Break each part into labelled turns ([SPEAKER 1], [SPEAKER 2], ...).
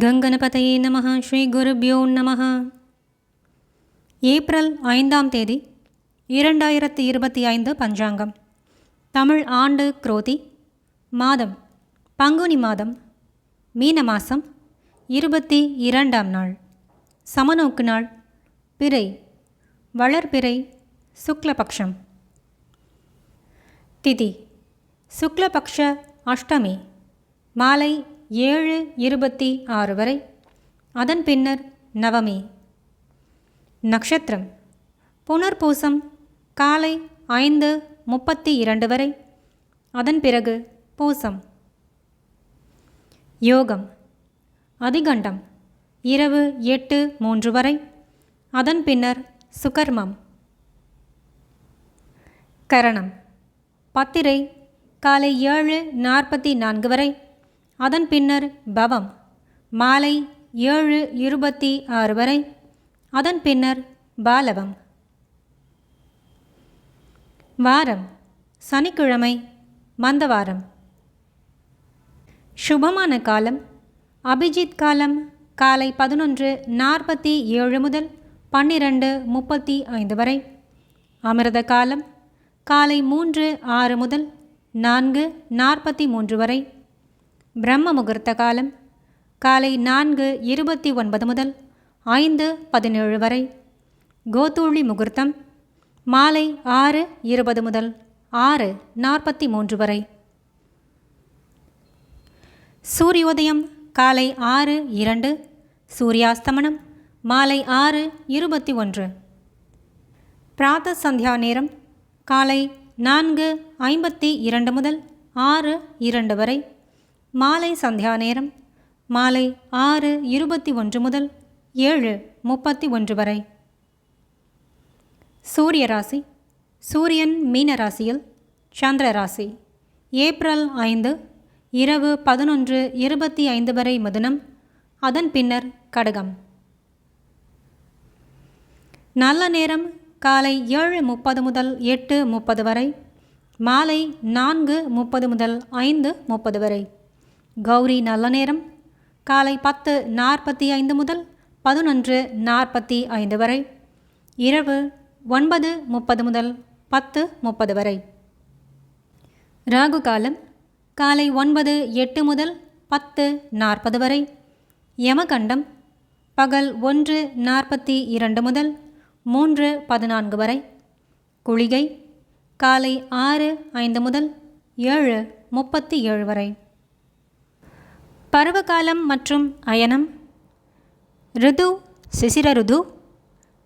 [SPEAKER 1] கங்கணபதையே நம ஸ்ரீ குருபியோ நம ஏப்ரல் ஐந்தாம் தேதி இரண்டாயிரத்தி இருபத்தி ஐந்து பஞ்சாங்கம். தமிழ் ஆண்டு குரோதி மாதம் பங்குனி மாதம் மீன மாதம் இருபத்தி இரண்டாம் நாள். சமநோக்கு நாள் பிறை வளர்பிறை சுக்லபக்ஷம். திதி சுக்லபக்ஷ அஷ்டமி மாலை ஏழு இருபத்தி ஆறு வரை. அதன் பின்னர் நவமி. நட்சத்திரம் புனர்பூசம் காலை ஐந்து முப்பத்தி இரண்டு வரை. அதன் பிறகு பூசம். யோகம். அதிகண்டம் இரவு எட்டு மூன்று வரை. அதன் பின்னர் சுகர்மம். கரணம். பத்திரை காலை ஏழு நாற்பத்தி நான்கு வரை. அதன் பின்னர் பவம் மாலை ஏழு இருபத்தி ஆறு வரை. அதன் பின்னர் பாலவம். வாரம் சனிக்கிழமை மந்தவாரம். சுபமான காலம் அபிஜித் காலம் காலை பதினொன்று நாற்பத்தி ஏழு முதல் பன்னிரண்டு முப்பத்தி ஐந்து வரை. அமிர்த காலம் காலை மூன்று ஆறு முதல் நான்கு நாற்பத்தி மூன்று வரை. பிரம்ம முகூர்த்த காலம் காலை நான்கு இருபத்தி ஒன்பது முதல் ஐந்து பதினேழு வரை. கோதூளி முகூர்த்தம் மாலை ஆறு இருபது முதல் ஆறு நாற்பத்தி மூன்று வரை. சூரியோதயம் காலை ஆறு இரண்டு சூரியாஸ்தமனம் மாலை ஆறு இருபத்தி ஒன்று. பிராத சந்தியா நேரம் காலை நான்கு ஐம்பத்தி இரண்டு முதல் ஆறு இரண்டு வரை. மாலை சந்தியா நேரம். மாலை ஆறு இருபத்தி ஒன்று முதல் ஏழு முப்பத்தி ஒன்று வரை. சூரிய ராசி. சூரியன் மீன ராசியில் சந்திர ராசி. ஏப்ரல் ஐந்து இரவு பதினொன்று இருபத்தி ஐந்து வரை மதுனம். அதன் பின்னர் கடகம். நல்ல நேரம் காலை ஏழு முப்பது முதல் எட்டு முப்பது வரை. மாலை நான்கு முப்பது முதல் ஐந்து முப்பது வரை. கௌரி நல்ல நேரம் காலை பத்து நாற்பத்தி ஐந்து முதல் பதினொன்று நாற்பத்தி ஐந்து வரை. இரவு ஒன்பது முப்பது முதல் பத்து முப்பது வரை. ராகு காலம் காலை ஒன்பது எட்டு முதல் பத்து நாற்பது வரை. யமகண்டம் பகல் ஒன்று நாற்பத்தி இரண்டு முதல் மூன்று பதினான்கு வரை. குளிகை காலை ஆறு ஐந்து முதல் ஏழு முப்பத்தி ஏழு வரை. பருவகாலம் மற்றும் அயனம். ரிது சிசிர ருது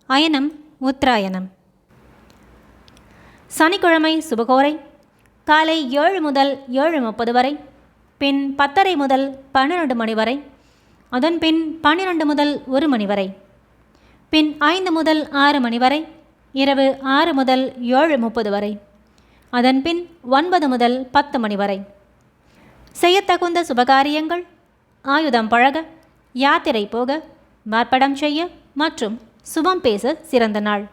[SPEAKER 1] அயனம் உத்தராயணம் சனிக்கிழமை சுபகோரை காலை ஏழு முதல் ஏழு முப்பது வரை பின் பத்தரை முதல் பன்னிரண்டு மணி வரை அதன் பின் பன்னிரண்டு முதல் ஒரு மணி வரை பின் ஐந்து முதல் ஆறு மணி வரை இரவு ஆறு முதல் ஏழு முப்பது வரை அதன் பின் ஒன்பது முதல் பத்து மணி வரை. செய்யத்தகுந்த சுபகாரியங்கள் ஆயுதம் பழக யாத்திரை போக மார்ப்படம் செய்ய மற்றும் சுபம் பேச சிறந்த நாள்.